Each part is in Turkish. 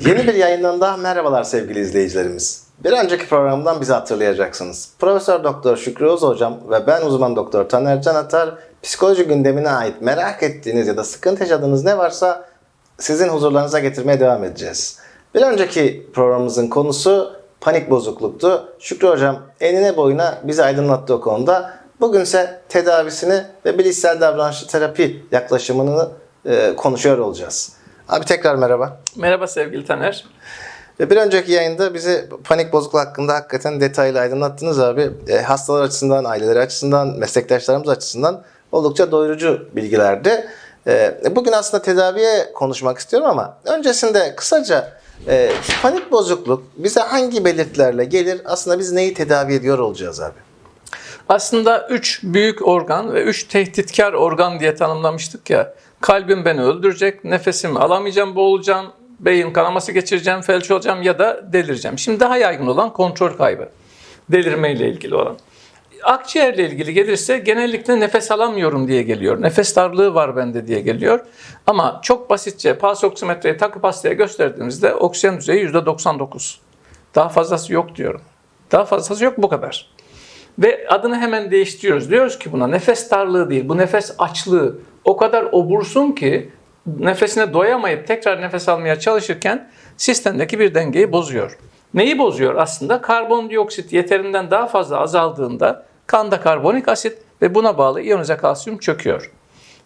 Yeni bir yayından daha merhabalar sevgili izleyicilerimiz. Bir önceki programdan bizi hatırlayacaksınız. Profesör Doktor Şükrü Öz Hocam ve ben uzman doktor Taner Can Atar psikoloji gündemine ait merak ettiğiniz ya da sıkıntı yaşadığınız ne varsa sizin huzurlarınıza getirmeye devam edeceğiz. Bir önceki programımızın konusu panik bozukluktu. Şükrü Hocam enine boyuna bizi aydınlattı o konuda. Bugünse tedavisini ve bilişsel davranışçı terapi yaklaşımını e, konuşuyor olacağız. Abi tekrar merhaba. Merhaba sevgili Taner. Bir önceki yayında bizi panik bozukluğu hakkında hakikaten detaylı aydınlattınız abi. E, hastalar açısından, aileleri açısından, meslektaşlarımız açısından oldukça doyurucu bilgilerdi. E, bugün aslında tedaviye konuşmak istiyorum ama öncesinde kısaca e, panik bozukluk bize hangi belirtilerle gelir? Aslında biz neyi tedavi ediyor olacağız abi? Aslında üç büyük organ ve üç tehditkar organ diye tanımlamıştık ya. Kalbim beni öldürecek, nefesimi alamayacağım, boğulacağım, beyin kanaması geçireceğim, felç olacağım ya da delireceğim. Şimdi daha yaygın olan kontrol kaybı. Delirme ile ilgili olan. Akciğerle ilgili gelirse genellikle nefes alamıyorum diye geliyor. Nefes darlığı var bende diye geliyor. Ama çok basitçe pulse oksimetreyi takıp hastaya gösterdiğimizde oksijen düzeyi %99. Daha fazlası yok diyorum. Daha fazlası yok bu kadar. Ve adını hemen değiştiriyoruz. Diyoruz ki buna nefes darlığı değil, bu nefes açlığı. O kadar obursun ki nefesine doyamayıp tekrar nefes almaya çalışırken sistemdeki bir dengeyi bozuyor. Neyi bozuyor? Aslında karbondioksit yeterinden daha fazla azaldığında kanda karbonik asit ve buna bağlı iyonize kalsiyum çöküyor.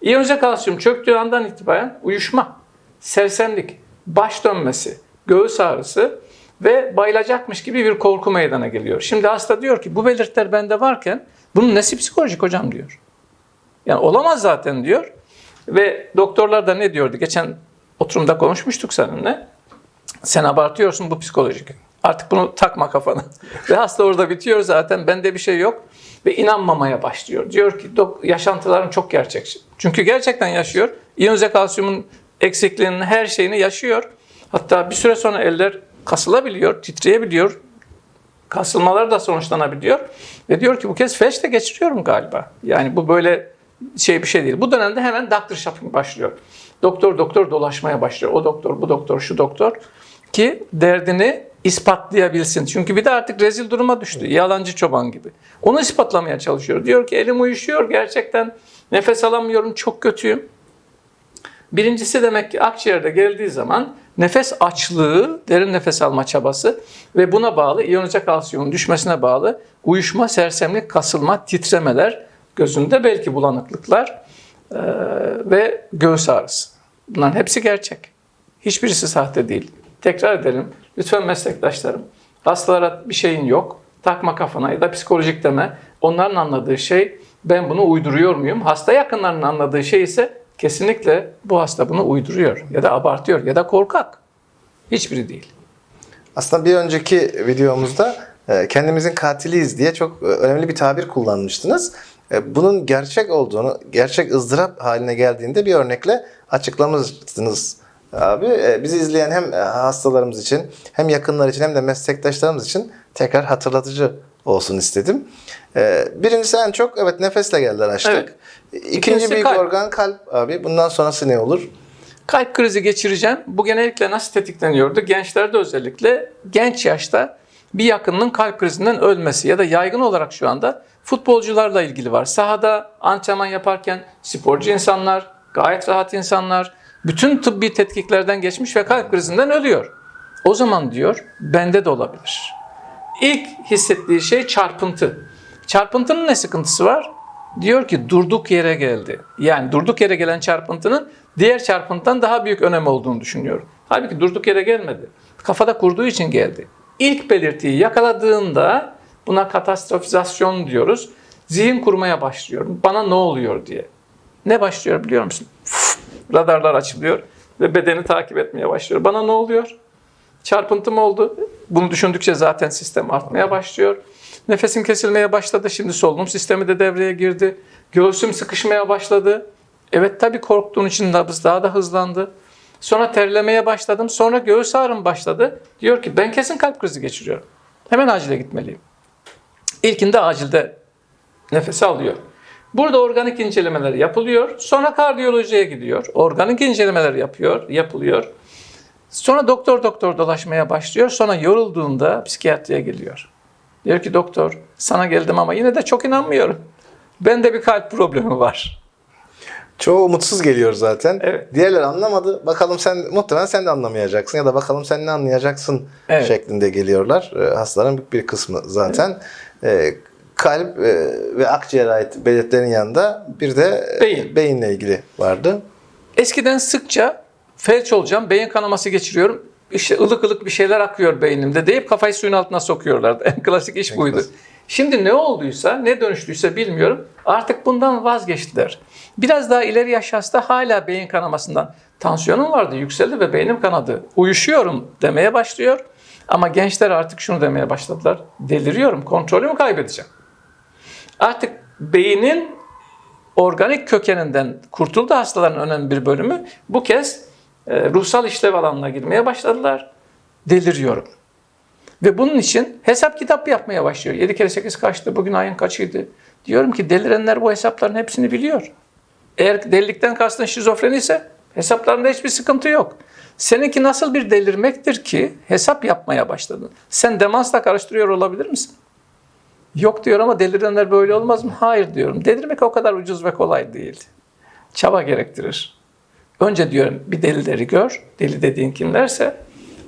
İyonize kalsiyum çöktüğü andan itibaren uyuşma, sersemlik, baş dönmesi, göğüs ağrısı ve bayılacakmış gibi bir korku meydana geliyor. Şimdi hasta diyor ki bu belirtiler bende varken bunun nesi psikolojik hocam diyor. Yani olamaz zaten diyor. Ve doktorlar da ne diyordu? Geçen oturumda konuşmuştuk seninle. Sen abartıyorsun bu psikolojik. Artık bunu takma kafana. Ve hasta orada bitiyor zaten. Bende bir şey yok. Ve inanmamaya başlıyor. Diyor ki dok yaşantıların çok gerçekçi. Çünkü gerçekten yaşıyor. İyonize kalsiyumun eksikliğinin her şeyini yaşıyor. Hatta bir süre sonra eller kasılabiliyor, titreyebiliyor. Kasılmalar da sonuçlanabiliyor. Ve diyor ki bu kez felç de geçiriyorum galiba. Yani bu böyle şey bir şey değil. Bu dönemde hemen doctor shopping başlıyor. Doktor doktor dolaşmaya başlıyor. O doktor, bu doktor, şu doktor ki derdini ispatlayabilsin. Çünkü bir de artık rezil duruma düştü. Yalancı çoban gibi. Onu ispatlamaya çalışıyor. Diyor ki elim uyuşuyor gerçekten nefes alamıyorum çok kötüyüm. Birincisi demek ki akciğerde geldiği zaman nefes açlığı, derin nefes alma çabası ve buna bağlı iyonize kalsiyumun düşmesine bağlı uyuşma, sersemlik, kasılma, titremeler, gözünde belki bulanıklıklar ve göğüs ağrısı. Bunların hepsi gerçek. Hiçbirisi sahte değil. Tekrar edelim. Lütfen meslektaşlarım. Hastalara bir şeyin yok. Takma kafana ya da psikolojik deme. Onların anladığı şey ben bunu uyduruyor muyum? Hasta yakınlarının anladığı şey ise kesinlikle bu hasta bunu uyduruyor ya da abartıyor ya da korkak. Hiçbiri değil. Aslında bir önceki videomuzda kendimizin katiliyiz diye çok önemli bir tabir kullanmıştınız. E, Bunun gerçek olduğunu, gerçek ızdırap haline geldiğinde bir örnekle açıklamıştınız abi. E, Bizi izleyen hem hastalarımız için, hem yakınlar için, hem de meslektaşlarımız için tekrar hatırlatıcı olsun istedim. E, Birincisi en çok evet nefesle geldiler açtık. Evet. İkinci İkincisi büyük kalp. organ kalp abi. Bundan sonrası ne olur? Kalp krizi geçireceğim. Bu genellikle nasıl tetikleniyordu? Gençlerde özellikle genç yaşta bir yakınının kalp krizinden ölmesi ya da yaygın olarak şu anda futbolcularla ilgili var. Sahada antrenman yaparken sporcu insanlar, gayet rahat insanlar, bütün tıbbi tetkiklerden geçmiş ve kalp krizinden ölüyor. O zaman diyor bende de olabilir. İlk hissettiği şey çarpıntı. Çarpıntının ne sıkıntısı var? Diyor ki durduk yere geldi. Yani durduk yere gelen çarpıntının diğer çarpıntıdan daha büyük önem olduğunu düşünüyor. Halbuki durduk yere gelmedi. Kafada kurduğu için geldi. İlk belirtiyi yakaladığında buna katastrofizasyon diyoruz. Zihin kurmaya başlıyor. Bana ne oluyor diye. Ne başlıyor biliyor musun? Uf, radarlar açılıyor ve bedeni takip etmeye başlıyor. Bana ne oluyor? Çarpıntı mı oldu? Bunu düşündükçe zaten sistem artmaya başlıyor. Nefesim kesilmeye başladı. Şimdi solunum sistemi de devreye girdi. Göğsüm sıkışmaya başladı. Evet tabii korktuğun için nabız daha da hızlandı. Sonra terlemeye başladım. Sonra göğüs ağrım başladı. Diyor ki ben kesin kalp krizi geçiriyorum. Hemen acile gitmeliyim. İlkinde acilde nefesi alıyor. Burada organik incelemeler yapılıyor. Sonra kardiyolojiye gidiyor. Organik incelemeler yapıyor, yapılıyor. Sonra doktor doktor dolaşmaya başlıyor. Sonra yorulduğunda psikiyatriye geliyor. Diyor ki doktor sana geldim ama yine de çok inanmıyorum. Bende bir kalp problemi var. Çoğu umutsuz geliyor zaten. Evet. Diğerleri anlamadı. Bakalım sen muhtemelen sen de anlamayacaksın ya da bakalım sen ne anlayacaksın Evet. şeklinde geliyorlar. Ee, hastaların büyük bir kısmı zaten. Ee, kalp e, ve akciğere ait belirtilerin yanında bir de e, Beyin. beyinle ilgili vardı. Eskiden sıkça felç olacağım, beyin kanaması geçiriyorum. İşte ılık ılık bir şeyler akıyor beynimde deyip kafayı suyun altına sokuyorlardı. En klasik iş buydu. klasik. Şimdi ne olduysa, ne dönüştüyse bilmiyorum. Artık bundan vazgeçtiler. Biraz daha ileri yaş hasta hala beyin kanamasından. Tansiyonum vardı, yükseldi ve beynim kanadı. Uyuşuyorum demeye başlıyor. Ama gençler artık şunu demeye başladılar. Deliriyorum, kontrolümü kaybedeceğim. Artık beynin organik kökeninden kurtuldu hastaların önemli bir bölümü. Bu kez e, ruhsal işlev alanına girmeye başladılar. Deliriyorum. Ve bunun için hesap kitap yapmaya başlıyor. 7 kere 8 kaçtı, bugün ayın kaçıydı? Diyorum ki delirenler bu hesapların hepsini biliyor. Eğer delilikten kastın şizofreni ise hesaplarında hiçbir sıkıntı yok. Seninki nasıl bir delirmektir ki hesap yapmaya başladın? Sen demansla karıştırıyor olabilir misin? Yok diyor ama delirenler böyle olmaz mı? Hayır diyorum. Delirmek o kadar ucuz ve kolay değil. Çaba gerektirir. Önce diyorum bir delileri gör. Deli dediğin kimlerse.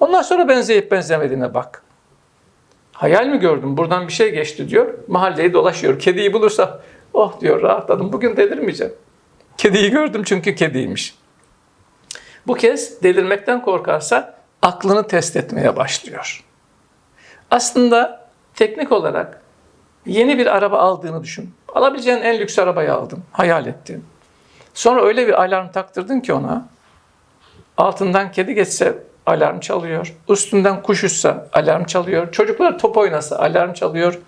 Ondan sonra benzeyip benzemediğine bak. Hayal mi gördüm? Buradan bir şey geçti diyor. Mahalleyi dolaşıyor. Kediyi bulursa oh diyor rahatladım. Bugün delirmeyeceğim. Kediyi gördüm çünkü kediymiş. Bu kez delirmekten korkarsa aklını test etmeye başlıyor. Aslında teknik olarak yeni bir araba aldığını düşün. Alabileceğin en lüks arabayı aldın. Hayal ettin. Sonra öyle bir alarm taktırdın ki ona. Altından kedi geçse alarm çalıyor. Üstünden kuş uçsa alarm çalıyor. Çocuklar top oynasa alarm çalıyor.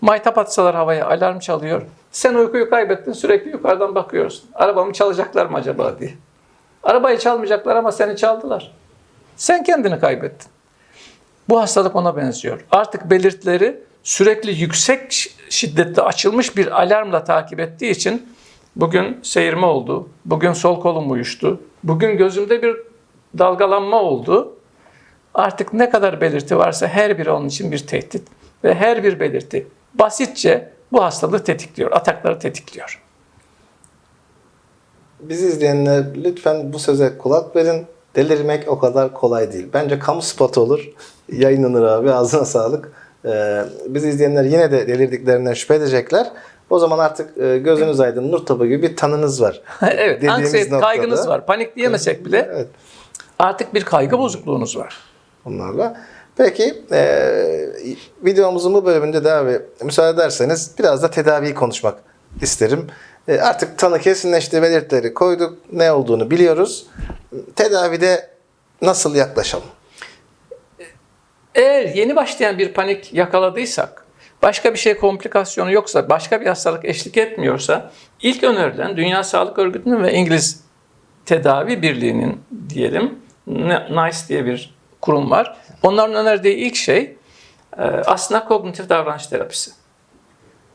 Maytap atsalar havaya alarm çalıyor. Sen uykuyu kaybettin sürekli yukarıdan bakıyorsun. Arabamı çalacaklar mı acaba diye. Arabayı çalmayacaklar ama seni çaldılar. Sen kendini kaybettin. Bu hastalık ona benziyor. Artık belirtileri sürekli yüksek şiddette açılmış bir alarmla takip ettiği için bugün seyirme oldu, bugün sol kolum uyuştu, bugün gözümde bir dalgalanma oldu. Artık ne kadar belirti varsa her biri onun için bir tehdit ve her bir belirti basitçe bu hastalığı tetikliyor, atakları tetikliyor. Bizi izleyenler lütfen bu söze kulak verin. Delirmek o kadar kolay değil. Bence kamu spotu olur. Yayınlanır abi. Ağzına sağlık. Ee, bizi izleyenler yine de delirdiklerinden şüphe edecekler. O zaman artık e, gözünüz aydın, nur topu gibi bir tanınız var. evet, noktada- kaygınız var. Panik diyemesek bile Evet. artık bir kaygı bozukluğunuz var. onlarla. Peki e, videomuzun bu bölümünde de abi müsaade ederseniz biraz da tedaviyi konuşmak isterim. E, artık tanı kesinleşti, belirtileri koyduk, ne olduğunu biliyoruz. Tedavide nasıl yaklaşalım? Eğer yeni başlayan bir panik yakaladıysak, başka bir şey komplikasyonu yoksa, başka bir hastalık eşlik etmiyorsa, ilk önerilen Dünya Sağlık Örgütü'nün ve İngiliz Tedavi Birliği'nin diyelim, NICE diye bir kurum var. Onların önerdiği ilk şey e, aslında kognitif davranış terapisi.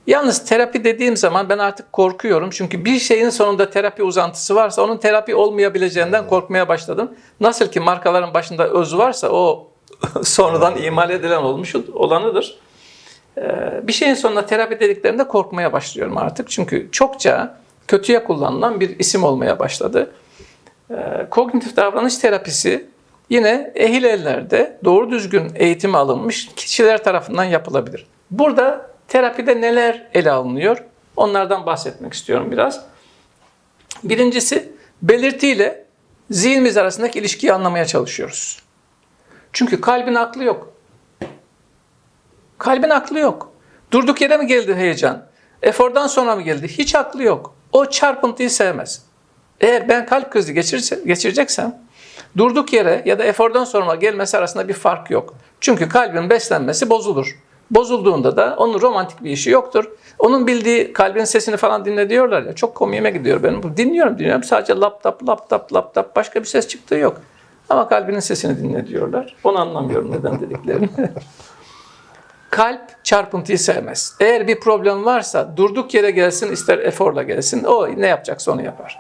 Yalnız terapi dediğim zaman ben artık korkuyorum. Çünkü bir şeyin sonunda terapi uzantısı varsa onun terapi olmayabileceğinden korkmaya başladım. Nasıl ki markaların başında öz varsa o sonradan imal edilen olmuş olanıdır. Ee, Bir şeyin sonunda terapi dediklerinde korkmaya başlıyorum artık. Çünkü çokça kötüye kullanılan bir isim olmaya başladı. Ee, Kognitif davranış terapisi yine ehil ellerde doğru düzgün eğitimi alınmış kişiler tarafından yapılabilir. Burada terapide neler ele alınıyor? Onlardan bahsetmek istiyorum biraz. Birincisi belirtiyle zihnimiz arasındaki ilişkiyi anlamaya çalışıyoruz. Çünkü kalbin aklı yok. Kalbin aklı yok. Durduk yere mi geldi heyecan? Efordan sonra mı geldi? Hiç aklı yok. O çarpıntıyı sevmez. Eğer ben kalp krizi geçirirse, geçireceksem durduk yere ya da efordan sonra gelmesi arasında bir fark yok. Çünkü kalbin beslenmesi bozulur. Bozulduğunda da onun romantik bir işi yoktur. Onun bildiği kalbin sesini falan dinle diyorlar ya. Çok komiğime gidiyor benim. Dinliyorum dinliyorum. Sadece lap tap lap tap lap tap başka bir ses çıktığı yok. Ama kalbinin sesini dinle diyorlar. Onu anlamıyorum neden dediklerini. Kalp çarpıntıyı sevmez. Eğer bir problem varsa durduk yere gelsin ister eforla gelsin. O ne yapacaksa onu yapar.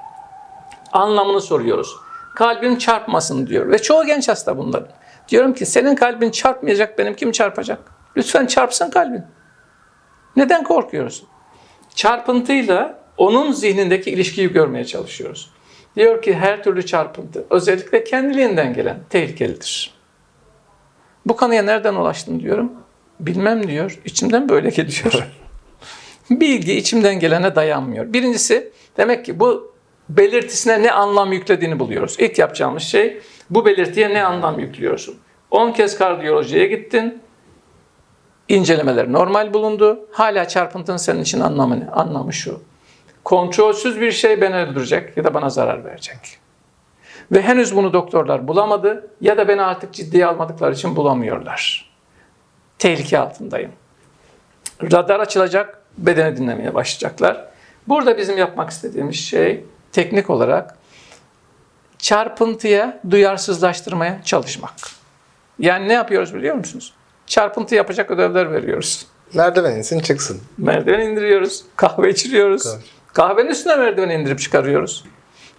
Anlamını soruyoruz. Kalbin çarpmasın diyor. Ve çoğu genç hasta bunların. Diyorum ki senin kalbin çarpmayacak benim kim çarpacak? Lütfen çarpsın kalbin. Neden korkuyoruz? Çarpıntıyla onun zihnindeki ilişkiyi görmeye çalışıyoruz. Diyor ki her türlü çarpıntı özellikle kendiliğinden gelen tehlikelidir. Bu kanıya nereden ulaştın diyorum. Bilmem diyor. İçimden böyle geliyor. Bilgi içimden gelene dayanmıyor. Birincisi demek ki bu belirtisine ne anlam yüklediğini buluyoruz. İlk yapacağımız şey bu belirtiye ne anlam yüklüyorsun. 10 kez kardiyolojiye gittin. İncelemeler normal bulundu. Hala çarpıntının senin için anlamı ne? Anlamı şu. Kontrolsüz bir şey beni öldürecek ya da bana zarar verecek. Ve henüz bunu doktorlar bulamadı ya da beni artık ciddiye almadıkları için bulamıyorlar. Tehlike altındayım. Radar açılacak, bedeni dinlemeye başlayacaklar. Burada bizim yapmak istediğimiz şey teknik olarak çarpıntıya duyarsızlaştırmaya çalışmak. Yani ne yapıyoruz biliyor musunuz? Çarpıntı yapacak ödevler veriyoruz. Merdiven insin çıksın. Merdiven indiriyoruz, kahve içiriyoruz. Kahve. Kahvenin üstüne merdiven indirip çıkarıyoruz.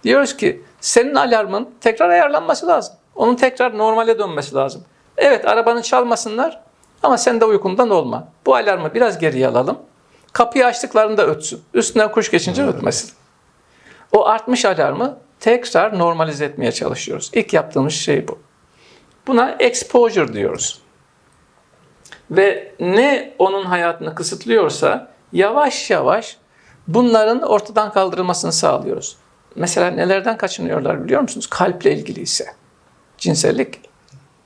Diyoruz ki senin alarmın tekrar ayarlanması lazım. Onun tekrar normale dönmesi lazım. Evet arabanı çalmasınlar ama sen de uykundan olma. Bu alarmı biraz geriye alalım. Kapıyı açtıklarında ötsün. Üstüne kuş geçince ötmesin. O artmış alarmı tekrar normalize etmeye çalışıyoruz. İlk yaptığımız şey bu. Buna exposure diyoruz. Ve ne onun hayatını kısıtlıyorsa yavaş yavaş bunların ortadan kaldırılmasını sağlıyoruz. Mesela nelerden kaçınıyorlar biliyor musunuz? Kalple ilgili ise. Cinsellik.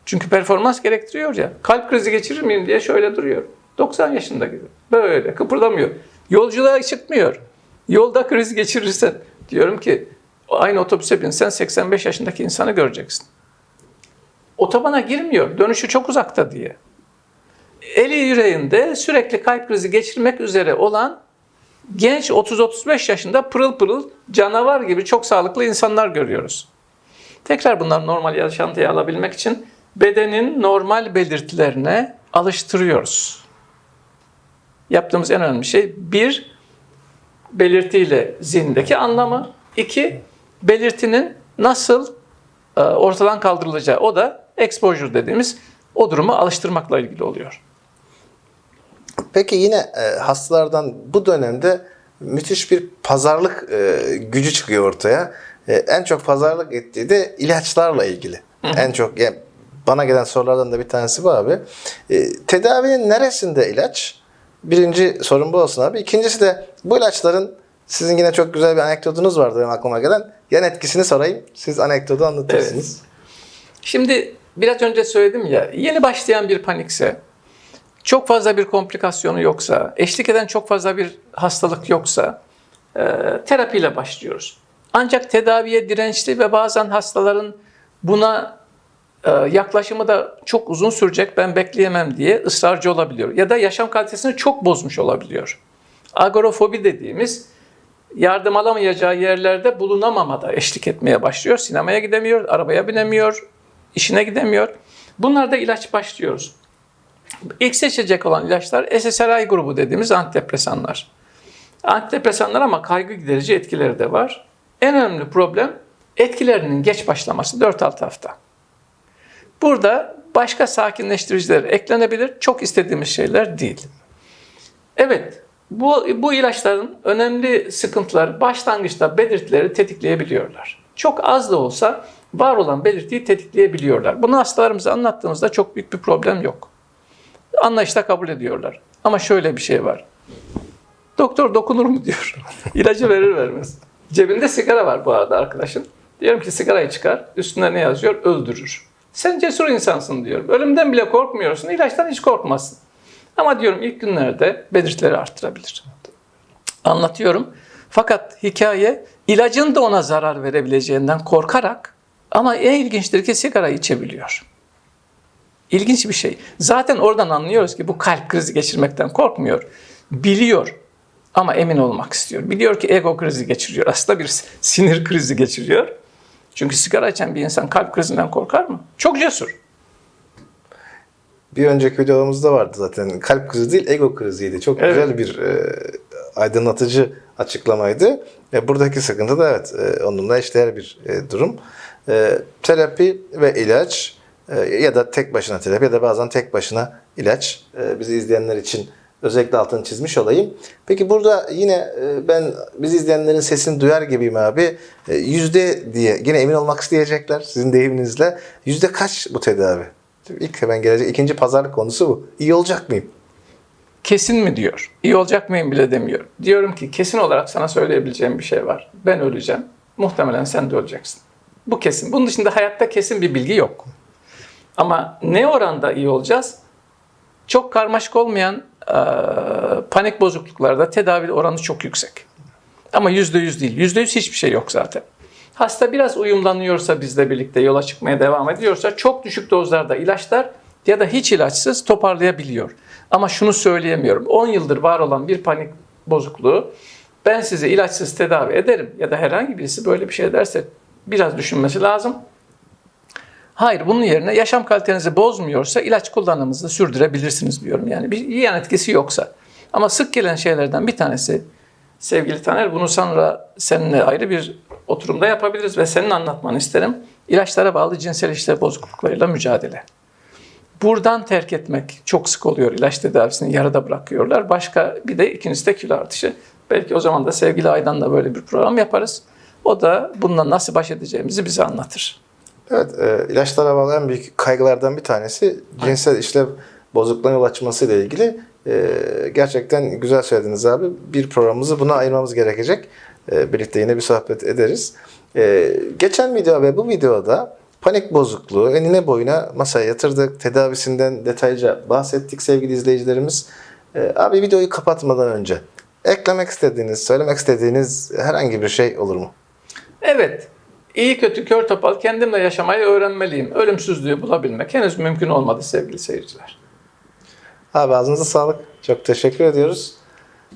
Çünkü performans gerektiriyor ya. Kalp krizi geçirir miyim diye şöyle duruyor. 90 yaşında gibi. Böyle kıpırdamıyor. Yolculuğa çıkmıyor. Yolda kriz geçirirsen diyorum ki aynı otobüse binsen 85 yaşındaki insanı göreceksin. Otobana girmiyor. Dönüşü çok uzakta diye eli yüreğinde sürekli kalp krizi geçirmek üzere olan genç 30-35 yaşında pırıl pırıl canavar gibi çok sağlıklı insanlar görüyoruz. Tekrar bunları normal yaşantıya alabilmek için bedenin normal belirtilerine alıştırıyoruz. Yaptığımız en önemli şey bir, belirtiyle zihindeki anlamı. iki belirtinin nasıl e, ortadan kaldırılacağı. O da exposure dediğimiz o durumu alıştırmakla ilgili oluyor. Peki yine e, hastalardan bu dönemde müthiş bir pazarlık e, gücü çıkıyor ortaya. E, en çok pazarlık ettiği de ilaçlarla ilgili. En çok yani bana gelen sorulardan da bir tanesi bu abi. E, tedavinin neresinde ilaç? Birinci sorun bu olsun abi. İkincisi de bu ilaçların sizin yine çok güzel bir anekdotunuz vardı benim aklıma gelen. Yan etkisini sorayım. Siz anekdotu anlatırsınız. Şimdi biraz önce söyledim ya yeni başlayan bir panikse çok fazla bir komplikasyonu yoksa, eşlik eden çok fazla bir hastalık yoksa e, terapiyle başlıyoruz. Ancak tedaviye dirençli ve bazen hastaların buna e, yaklaşımı da çok uzun sürecek ben bekleyemem diye ısrarcı olabiliyor. Ya da yaşam kalitesini çok bozmuş olabiliyor. Agorafobi dediğimiz yardım alamayacağı yerlerde bulunamamada eşlik etmeye başlıyor. Sinemaya gidemiyor, arabaya binemiyor, işine gidemiyor. Bunlarda ilaç başlıyoruz. İlk seçecek olan ilaçlar SSRI grubu dediğimiz antidepresanlar. Antidepresanlar ama kaygı giderici etkileri de var. En önemli problem etkilerinin geç başlaması 4-6 hafta. Burada başka sakinleştiriciler eklenebilir. Çok istediğimiz şeyler değil. Evet, bu, bu ilaçların önemli sıkıntıları başlangıçta belirtileri tetikleyebiliyorlar. Çok az da olsa var olan belirtiyi tetikleyebiliyorlar. Bunu hastalarımıza anlattığımızda çok büyük bir problem yok. Anlayışla kabul ediyorlar. Ama şöyle bir şey var. Doktor dokunur mu diyor. İlacı verir vermez. Cebinde sigara var bu arada arkadaşın. Diyorum ki sigarayı çıkar. Üstünde ne yazıyor? Öldürür. Sen cesur insansın diyorum. Ölümden bile korkmuyorsun. ilaçtan hiç korkmazsın. Ama diyorum ilk günlerde belirtileri arttırabilir. Anlatıyorum. Fakat hikaye ilacın da ona zarar verebileceğinden korkarak ama en ilginçtir ki sigara içebiliyor. İlginç bir şey. Zaten oradan anlıyoruz ki bu kalp krizi geçirmekten korkmuyor. Biliyor ama emin olmak istiyor. Biliyor ki ego krizi geçiriyor. Aslında bir sinir krizi geçiriyor. Çünkü sigara içen bir insan kalp krizinden korkar mı? Çok cesur. Bir önceki videomuzda vardı zaten. Kalp krizi değil, ego kriziydi. Çok Evet. güzel bir e, aydınlatıcı açıklamaydı. E, buradaki sıkıntı da evet e, onunla eşdeğer bir e, durum. E, terapi ve ilaç e, ya da tek başına terapi ya da bazen tek başına ilaç e, bizi izleyenler için özellikle altını çizmiş olayım. Peki burada yine e, ben bizi izleyenlerin sesini duyar gibiyim abi. E, Yüzde diye yine emin olmak isteyecekler sizin deyiminizle. Yüzde kaç bu tedavi? İlk hemen gelecek. ikinci pazarlık konusu bu. İyi olacak mıyım? Kesin mi diyor. İyi olacak mıyım bile demiyorum. Diyorum ki kesin olarak sana söyleyebileceğim bir şey var. Ben öleceğim. Muhtemelen sen de öleceksin. Bu kesin. Bunun dışında hayatta kesin bir bilgi yok. Ama ne oranda iyi olacağız? Çok karmaşık olmayan eee, panik bozukluklarda tedavi oranı çok yüksek. Ama yüzde yüz değil. Yüzde yüz hiçbir şey yok zaten. Hasta biraz uyumlanıyorsa bizle birlikte yola çıkmaya devam ediyorsa çok düşük dozlarda ilaçlar ya da hiç ilaçsız toparlayabiliyor. Ama şunu söyleyemiyorum. 10 yıldır var olan bir panik bozukluğu ben sizi ilaçsız tedavi ederim ya da herhangi birisi böyle bir şey derse biraz düşünmesi lazım. Hayır bunun yerine yaşam kalitenizi bozmuyorsa ilaç kullanımınızı sürdürebilirsiniz diyorum. Yani bir yan etkisi yoksa. Ama sık gelen şeylerden bir tanesi sevgili Taner bunu sonra seninle ayrı bir oturumda yapabiliriz ve senin anlatmanı isterim. İlaçlara bağlı cinsel işlev bozukluklarıyla mücadele. Buradan terk etmek çok sık oluyor. İlaç tedavisini yarıda bırakıyorlar. Başka bir de ikincisi de kilo artışı. Belki o zaman da sevgili Aydan'la böyle bir program yaparız. O da bununla nasıl baş edeceğimizi bize anlatır. Evet, e, ilaçlara bağlı en büyük kaygılardan bir tanesi cinsel işlev bozukluğuna yol açması ile ilgili. E, gerçekten güzel söylediniz abi. Bir programımızı buna ayırmamız gerekecek. E, birlikte yine bir sohbet ederiz. E, geçen video ve bu videoda panik bozukluğu enine boyuna masaya yatırdık. Tedavisinden detaylıca bahsettik sevgili izleyicilerimiz. E, abi videoyu kapatmadan önce eklemek istediğiniz, söylemek istediğiniz herhangi bir şey olur mu? Evet, iyi kötü kör topal kendimle yaşamayı öğrenmeliyim. Ölümsüzlüğü bulabilmek henüz mümkün olmadı sevgili seyirciler. Abi ağzınıza sağlık. Çok teşekkür ediyoruz.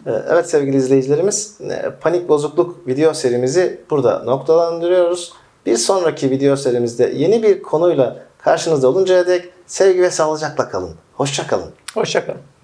Ee, Evet sevgili izleyicilerimiz, e, panik bozukluk video serimizi burada noktalandırıyoruz. Bir sonraki video serimizde yeni bir konuyla karşınızda oluncaya dek sevgi ve sağlıcakla kalın. Hoşça kalın. Hoşçakalın.